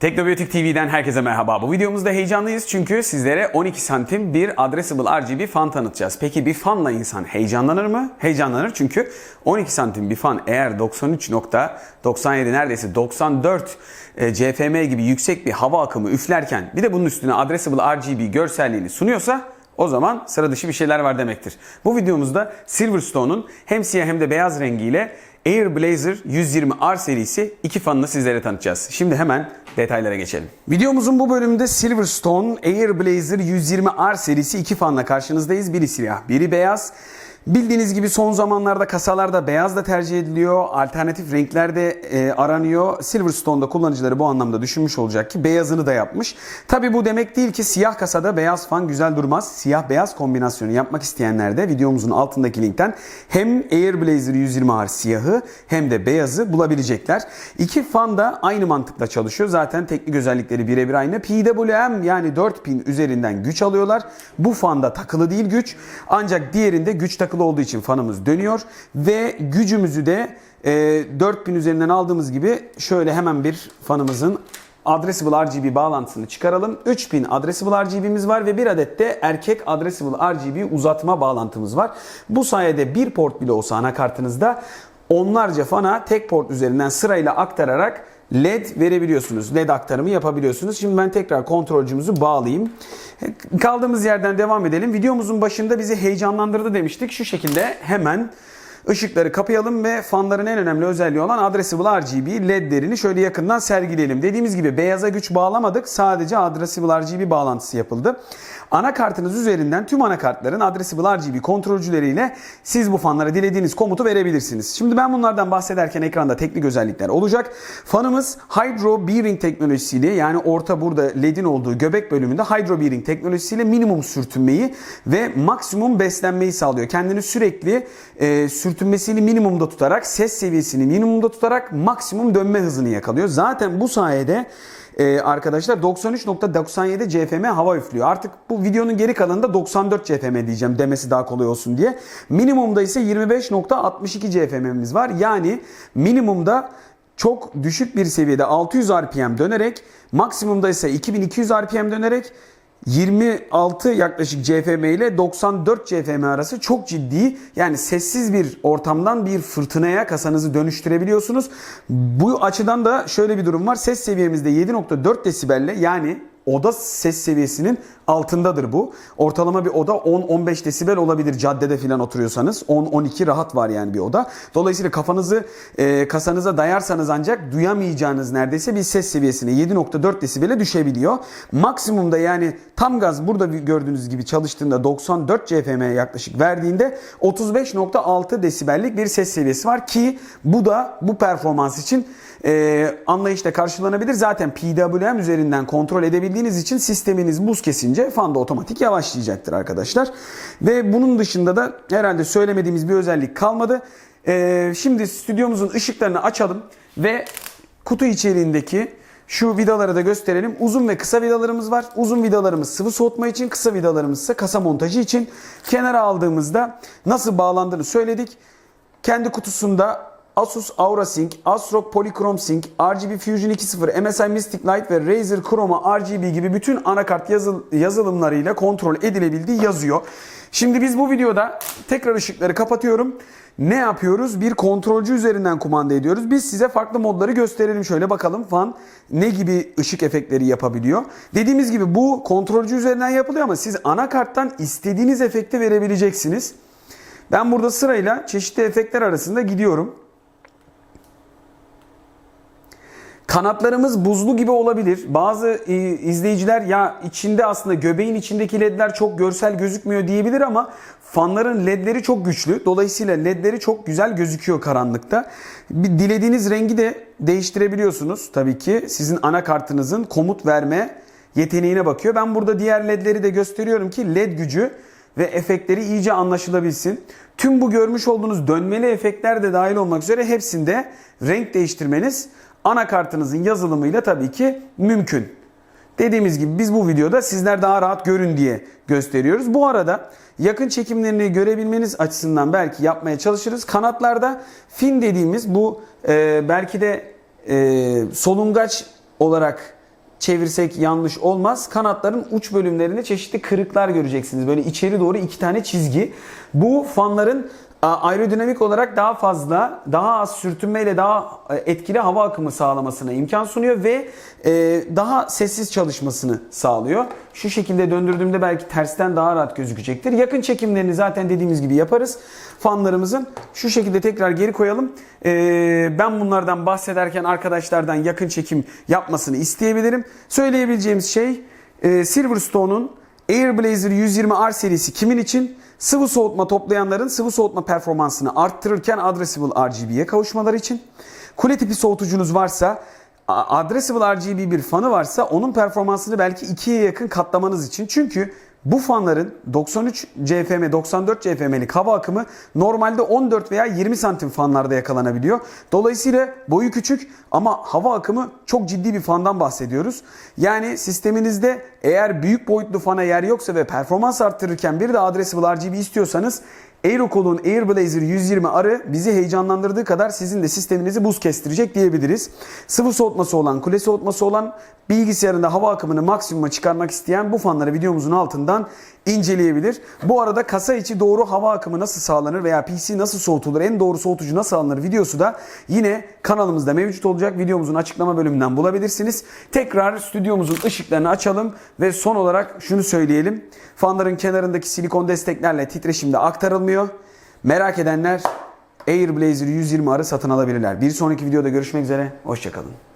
Teknobiyotik TV'den herkese merhaba. Bu videomuzda heyecanlıyız çünkü sizlere 12 santim bir Addressable RGB fan tanıtacağız. Peki bir fanla insan heyecanlanır mı? Heyecanlanır çünkü 12 santim bir fan eğer 93.97 neredeyse 94 e, CFM gibi yüksek bir hava akımı üflerken bir de bunun üstüne Addressable RGB görselliğini sunuyorsa o zaman sıra dışı bir şeyler var demektir. Bu videomuzda Silverstone'un hem siyah hem de beyaz rengiyle Airblazer 120R serisi iki fanını sizlere tanıtacağız. Şimdi hemen detaylara geçelim. Videomuzun bu bölümünde Silverstone Airblazer 120R serisi iki fanla karşınızdayız. Biri siyah, biri beyaz. Bildiğiniz gibi son zamanlarda kasalarda beyaz da tercih ediliyor. Alternatif renkler de e, aranıyor. Silverstone'da kullanıcıları bu anlamda düşünmüş olacak ki beyazını da yapmış. Tabi bu demek değil ki siyah kasada beyaz fan güzel durmaz. Siyah beyaz kombinasyonu yapmak isteyenler de videomuzun altındaki linkten hem Airblazer 120R siyahı hem de beyazı bulabilecekler. İki fan da aynı mantıkla çalışıyor. Zaten teknik özellikleri birebir aynı. PWM yani 4 pin üzerinden güç alıyorlar. Bu fanda takılı değil güç. Ancak diğerinde güç takılı olduğu için fanımız dönüyor ve gücümüzü de e, 4000 üzerinden aldığımız gibi şöyle hemen bir fanımızın Addressable RGB bağlantısını çıkaralım. 3000 Addressable RGB'miz var ve bir adet de erkek Addressable RGB uzatma bağlantımız var. Bu sayede bir port bile olsa anakartınızda onlarca fana tek port üzerinden sırayla aktararak LED verebiliyorsunuz. LED aktarımı yapabiliyorsunuz. Şimdi ben tekrar kontrolcümüzü bağlayayım. Kaldığımız yerden devam edelim. Videomuzun başında bizi heyecanlandırdı demiştik. Şu şekilde hemen ışıkları kapayalım ve fanların en önemli özelliği olan Addressable RGB ledlerini şöyle yakından sergileyelim. Dediğimiz gibi beyaza güç bağlamadık. Sadece Addressable RGB bağlantısı yapıldı. Anakartınız üzerinden tüm anakartların Addressable RGB kontrolcüleriyle siz bu fanlara dilediğiniz komutu verebilirsiniz. Şimdi ben bunlardan bahsederken ekranda teknik özellikler olacak. Fanımız Hydro Bearing teknolojisiyle yani orta burada ledin olduğu göbek bölümünde Hydro Bearing teknolojisiyle minimum sürtünmeyi ve maksimum beslenmeyi sağlıyor. Kendini sürekli e, sürtünmesini minimumda tutarak, ses seviyesini minimumda tutarak maksimum dönme hızını yakalıyor. Zaten bu sayede ee, arkadaşlar 93.97 CFM hava üflüyor. Artık bu videonun geri kalanında 94 CFM diyeceğim demesi daha kolay olsun diye. Minimumda ise 25.62 CFM'imiz var. Yani minimumda çok düşük bir seviyede 600 RPM dönerek maksimumda ise 2200 RPM dönerek 26 yaklaşık CFM ile 94 CFM arası çok ciddi yani sessiz bir ortamdan bir fırtınaya kasanızı dönüştürebiliyorsunuz. Bu açıdan da şöyle bir durum var. Ses seviyemizde 7.4 desibelle yani oda ses seviyesinin altındadır bu. Ortalama bir oda 10-15 desibel olabilir caddede falan oturuyorsanız. 10-12 rahat var yani bir oda. Dolayısıyla kafanızı e, kasanıza dayarsanız ancak duyamayacağınız neredeyse bir ses seviyesine 7.4 desibele düşebiliyor. Maksimumda yani tam gaz burada gördüğünüz gibi çalıştığında 94 CFM yaklaşık verdiğinde 35.6 desibellik bir ses seviyesi var ki bu da bu performans için e, anlayışla karşılanabilir. Zaten PWM üzerinden kontrol edebildiğiniz için sisteminiz buz kesince fan da otomatik yavaşlayacaktır arkadaşlar. Ve bunun dışında da herhalde söylemediğimiz bir özellik kalmadı. E, şimdi stüdyomuzun ışıklarını açalım ve kutu içeriğindeki şu vidaları da gösterelim. Uzun ve kısa vidalarımız var. Uzun vidalarımız sıvı soğutma için, kısa vidalarımız ise kasa montajı için. Kenara aldığımızda nasıl bağlandığını söyledik. Kendi kutusunda Asus AuraSync, ASRock Polychrome Sync, RGB Fusion 2.0, MSI Mystic Light ve Razer Chroma RGB gibi bütün anakart yazıl yazılımlarıyla kontrol edilebildiği yazıyor. Şimdi biz bu videoda tekrar ışıkları kapatıyorum. Ne yapıyoruz? Bir kontrolcü üzerinden kumanda ediyoruz. Biz size farklı modları gösterelim. Şöyle bakalım fan ne gibi ışık efektleri yapabiliyor. Dediğimiz gibi bu kontrolcü üzerinden yapılıyor ama siz anakarttan istediğiniz efekti verebileceksiniz. Ben burada sırayla çeşitli efektler arasında gidiyorum. Kanatlarımız buzlu gibi olabilir. Bazı e, izleyiciler ya içinde aslında göbeğin içindeki ledler çok görsel gözükmüyor diyebilir ama fanların ledleri çok güçlü. Dolayısıyla ledleri çok güzel gözüküyor karanlıkta. Bir dilediğiniz rengi de değiştirebiliyorsunuz tabii ki. Sizin anakartınızın komut verme yeteneğine bakıyor. Ben burada diğer ledleri de gösteriyorum ki led gücü ve efektleri iyice anlaşılabilsin. Tüm bu görmüş olduğunuz dönmeli efektler de dahil olmak üzere hepsinde renk değiştirmeniz anakartınızın yazılımıyla tabii ki mümkün. Dediğimiz gibi biz bu videoda sizler daha rahat görün diye gösteriyoruz. Bu arada yakın çekimlerini görebilmeniz açısından belki yapmaya çalışırız. Kanatlarda fin dediğimiz bu e, belki de e, solungaç olarak çevirsek yanlış olmaz. Kanatların uç bölümlerinde çeşitli kırıklar göreceksiniz. Böyle içeri doğru iki tane çizgi. Bu fanların aerodinamik olarak daha fazla, daha az sürtünmeyle daha e, etkili hava akımı sağlamasına imkan sunuyor ve e, daha sessiz çalışmasını sağlıyor. Şu şekilde döndürdüğümde belki tersten daha rahat gözükecektir. Yakın çekimlerini zaten dediğimiz gibi yaparız. Fanlarımızın şu şekilde tekrar geri koyalım. E, ben bunlardan bahsederken arkadaşlardan yakın çekim yapmasını isteyebilirim. Söyleyebileceğimiz şey Silverstone'un Airblazer 120R serisi kimin için? Sıvı soğutma toplayanların sıvı soğutma performansını arttırırken Addressable RGB'ye kavuşmaları için. Kule tipi soğutucunuz varsa Addressable RGB bir fanı varsa onun performansını belki ikiye yakın katlamanız için. Çünkü bu fanların 93 CFM, 94 CFM'lik hava akımı normalde 14 veya 20 santim fanlarda yakalanabiliyor. Dolayısıyla boyu küçük ama hava akımı çok ciddi bir fandan bahsediyoruz. Yani sisteminizde eğer büyük boyutlu fana yer yoksa ve performans arttırırken bir de Addressable RGB istiyorsanız Aerocool'un Airblazer 120 arı bizi heyecanlandırdığı kadar sizin de sisteminizi buz kestirecek diyebiliriz. Sıvı soğutması olan, kule soğutması olan bilgisayarında hava akımını maksimuma çıkarmak isteyen bu fanları videomuzun altından inceleyebilir. Bu arada kasa içi doğru hava akımı nasıl sağlanır veya PC nasıl soğutulur, en doğru soğutucu nasıl alınır videosu da yine kanalımızda mevcut olacak. Videomuzun açıklama bölümünden bulabilirsiniz. Tekrar stüdyomuzun ışıklarını açalım ve son olarak şunu söyleyelim. Fanların kenarındaki silikon desteklerle titreşimde aktarılmıyor. Merak edenler Airblazer 120 arı satın alabilirler. Bir sonraki videoda görüşmek üzere. Hoşçakalın.